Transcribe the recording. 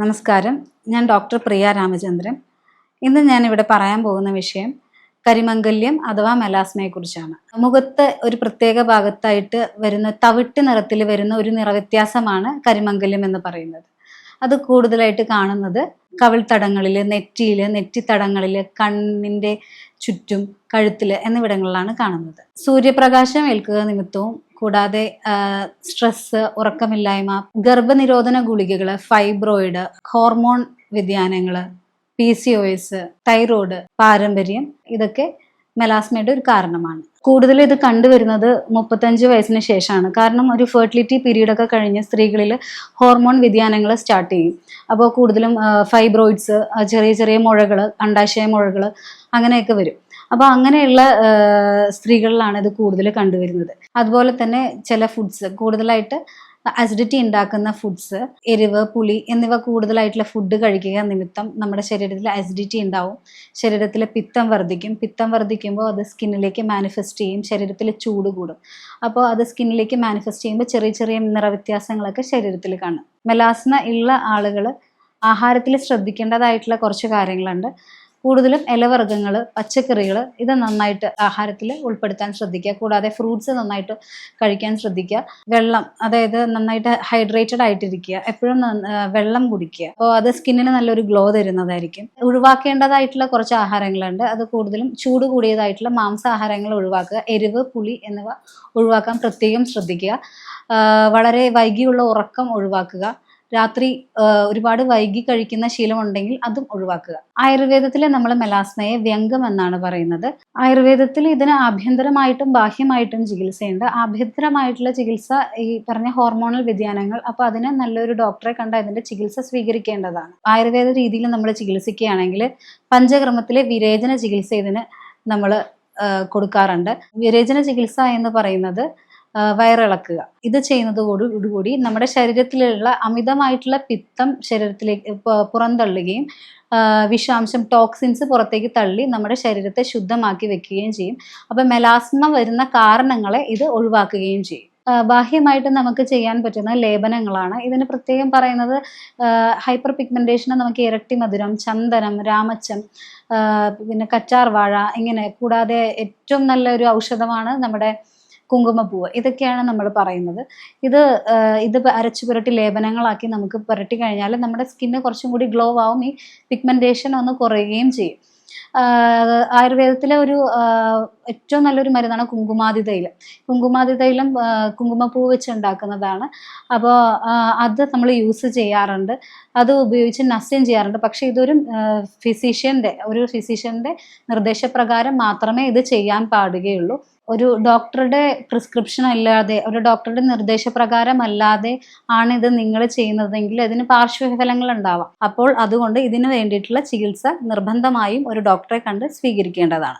നമസ്കാരം. ഞാൻ ഡോക്ടർ പ്രിയ രാമചന്ദ്രൻ. ഇന്ന് ഞാൻ ഇവിടെ പറയാൻ പോകുന്ന വിഷയം കരിമംഗല്യം അഥവാ മെലാസ്മയെ കുറിച്ചാണ്. മുഖത്ത് ഒരു പ്രത്യേക ഭാഗത്തായിട്ട് വരുന്ന തവിട്ട് നിറത്തിൽ വരുന്ന ഒരു നിറവ്യത്യാസമാണ് കരിമംഗല്യം എന്ന് പറയുന്നത്. അത് കൂടുതലായിട്ട് കാണുന്നത് കവിൾത്തടങ്ങളിൽ നെറ്റിയിൽ നെറ്റിത്തടങ്ങളിൽ കണ്ണിന്റെ ചുറ്റും കഴുത്തിൽ എന്നിവിടങ്ങളിലാണ് കാണുന്നത്. സൂര്യപ്രകാശം ഏൽക്കുക നിമിത്തവും കൂടാതെ സ്ട്രെസ് ഉറക്കമില്ലായ്മ ഗർഭനിരോധന ഗുളികകൾ ഫൈബ്രോയിഡ് ഹോർമോൺ വ്യതിയാനങ്ങൾ P C O S thyroid പാരമ്പര്യം ഇതൊക്കെ മെലാസ്മയുടെ ഒരു കാരണമാണ്. കൂടുതൽ ഇത് കണ്ടുവരുന്നത് മുപ്പത്തഞ്ച് വയസ്സിന് ശേഷമാണ്. കാരണം ഒരു ഫെർട്ടിലിറ്റി പീരീഡ് ഒക്കെ കഴിഞ്ഞ് സ്ത്രീകളിൽ ഹോർമോൺ വ്യതിയാനങ്ങൾ സ്റ്റാർട്ട് ചെയ്യും. അപ്പോൾ കൂടുതലും ഫൈബ്രോയിഡ്സ് ചെറിയ ചെറിയ മുഴകൾ അണ്ടാശയ മുഴകൾ അങ്ങനെയൊക്കെ വരും. അപ്പോൾ അങ്ങനെയുള്ള സ്ത്രീകളിലാണ് ഇത് കൂടുതൽ കണ്ടുവരുന്നത്. അതുപോലെ തന്നെ ചില ഫുഡ്സ് കൂടുതലായിട്ട് അസിഡിറ്റി ഉണ്ടാക്കുന്ന ഫുഡ്സ് എരിവ് പുളി എന്നിവ കൂടുതലായിട്ടുള്ള ഫുഡ് കഴിക്കുക നിമിത്തം നമ്മുടെ ശരീരത്തിൽ അസിഡിറ്റി ഉണ്ടാവും. ശരീരത്തിലെ പിത്തം വർദ്ധിക്കും. പിത്തം വർദ്ധിക്കുമ്പോൾ അത് സ്കിന്നിലേക്ക് മാനിഫെസ്റ്റ് ചെയ്യും. ശരീരത്തിൽ ചൂട് കൂടും. അപ്പോൾ അത് സ്കിന്നിലേക്ക് മാനിഫെസ്റ്റ് ചെയ്യുമ്പോൾ ചെറിയ ചെറിയ നിറവ്യത്യാസങ്ങളൊക്കെ ശരീരത്തിൽ കാണും. മെലാസ്ന ഉള്ള ആളുകൾ ആഹാരത്തിൽ ശ്രദ്ധിക്കേണ്ടതായിട്ടുള്ള കുറച്ച് കാര്യങ്ങളുണ്ട്. കൂടുതലും ഇലവർഗങ്ങൾ പച്ചക്കറികൾ ഇത് നന്നായിട്ട് ആഹാരത്തിൽ ഉൾപ്പെടുത്താൻ ശ്രദ്ധിക്കുക. കൂടാതെ ഫ്രൂട്ട്സ് നന്നായിട്ട് കഴിക്കാൻ ശ്രദ്ധിക്കുക. വെള്ളം അതായത് നന്നായിട്ട് ഹൈഡ്രേറ്റഡ് ആയിട്ടിരിക്കുക. എപ്പോഴും വെള്ളം കുടിക്കുക. അപ്പോൾ അത് സ്കിന്നിന് നല്ലൊരു ഗ്ലോ തരുന്നതായിരിക്കും. ഒഴിവാക്കേണ്ടതായിട്ടുള്ള കുറച്ച് ആഹാരങ്ങളുണ്ട്. അത് കൂടുതലും ചൂട് കൂടിയതായിട്ടുള്ള മാംസാഹാരങ്ങൾ ഒഴിവാക്കുക. എരിവ് പുളി എന്നിവ ഒഴിവാക്കാൻ പ്രത്യേകം ശ്രദ്ധിക്കുക. വളരെ വൈകിയുള്ള ഉറക്കം ഒഴിവാക്കുക. രാത്രി ഒരുപാട് വൈകി കഴിക്കുന്ന ശീലമുണ്ടെങ്കിൽ അതും ഒഴിവാക്കുക. ആയുർവേദത്തിലെ നമ്മൾ മെലാസ്മയെ വ്യംഗം എന്നാണ് പറയുന്നത്. ആയുർവേദത്തിൽ ഇതിന് ആഭ്യന്തരമായിട്ടും ബാഹ്യമായിട്ടും ചികിത്സയുണ്ട്. ആഭ്യന്തരമായിട്ടുള്ള ചികിത്സ ഈ പറഞ്ഞ ഹോർമോണൽ വ്യതിയാനങ്ങൾ അപ്പോൾ അതിന് നല്ലൊരു ഡോക്ടറെ കണ്ട് അതിന്റെ ചികിത്സ സ്വീകരിക്കേണ്ടതാണ്. ആയുർവേദ രീതിയിൽ നമ്മൾ ചികിത്സിക്കുകയാണെങ്കിൽ പഞ്ചകർമ്മത്തിലെ വിരേചന ചികിത്സ ഇതിന് നമ്മൾ കൊടുക്കാറുണ്ട്. വിരേചന ചികിത്സ എന്ന് പറയുന്നത് വയറിളക്കുക. ഇത് ചെയ്യുന്നതോടുകൂടി നമ്മുടെ ശരീരത്തിലുള്ള അമിതമായിട്ടുള്ള പിത്തം ശരീരത്തിലേക്ക് പുറന്തള്ളുകയും വിഷാംശം ടോക്സിൻസ് പുറത്തേക്ക് തള്ളി നമ്മുടെ ശരീരത്തെ ശുദ്ധമാക്കി വെക്കുകയും ചെയ്യും. അപ്പം മെലാസ്മ വരുന്ന കാരണങ്ങളെ ഇത് ഒഴിവാക്കുകയും ചെയ്യും. ബാഹ്യമായിട്ട് നമുക്ക് ചെയ്യാൻ പറ്റുന്ന ലേപനങ്ങളാണ്. ഇതിന് പ്രത്യേകം പറയുന്നത് ഹൈപ്പർ പിഗ്മെന്റേഷന് നമുക്ക് ഇരട്ടി മധുരം ചന്ദനം രാമച്ചം പിന്നെ കറ്റാർ ഇങ്ങനെ കൂടാതെ ഏറ്റവും നല്ലൊരു ഔഷധമാണ് നമ്മുടെ കുങ്കുമപ്പൂവ്. ഇതൊക്കെയാണ് നമ്മൾ പറയുന്നത്. ഇത് ഇത് അരച്ചു പുരട്ടി ലേപനങ്ങളാക്കി നമുക്ക് പുരട്ടി കഴിഞ്ഞാൽ നമ്മുടെ സ്കിന്ന് കുറച്ചും കൂടി ഗ്ലോ ആവും ഈ പിഗ്മെന്റേഷൻ ഒന്ന് കുറയുകയും ചെയ്യും. ആയുർവേദത്തിലെ ഒരു ഏറ്റവും നല്ലൊരു മരുന്നാണ് കുങ്കുമാതി തൈലം കുങ്കുമാതി തൈലം കുങ്കുമപ്പൂ വെച്ച് ഉണ്ടാക്കുന്നതാണ്. അപ്പോൾ അത് നമ്മൾ യൂസ് ചെയ്യാറുണ്ട്. അത് ഉപയോഗിച്ച് നസ്യം ചെയ്യാറുണ്ട്. പക്ഷെ ഇതൊരു ഫിസിഷ്യന്റെ ഒരു ഫിസിഷ്യന്റെ നിർദ്ദേശപ്രകാരം മാത്രമേ ഇത് ചെയ്യാൻ പാടുകയുള്ളൂ. ഒരു ഡോക്ടറുടെ പ്രിസ്ക്രിപ്ഷൻ അല്ലാതെ ഒരു ഡോക്ടറുടെ നിർദ്ദേശപ്രകാരം അല്ലാതെ ആണ് ഇത് നിങ്ങൾ ചെയ്യുന്നതെങ്കിൽ അതിന് പാർശ്വഫലങ്ങൾ ഉണ്ടാവാം അപ്പോൾ അതുകൊണ്ട് ഇതിനു വേണ്ടിയിട്ടുള്ള ചികിത്സ നിർബന്ധമായും ഒരു ഡോക്ടറെ കണ്ട് സ്വീകരിക്കേണ്ടതാണ്.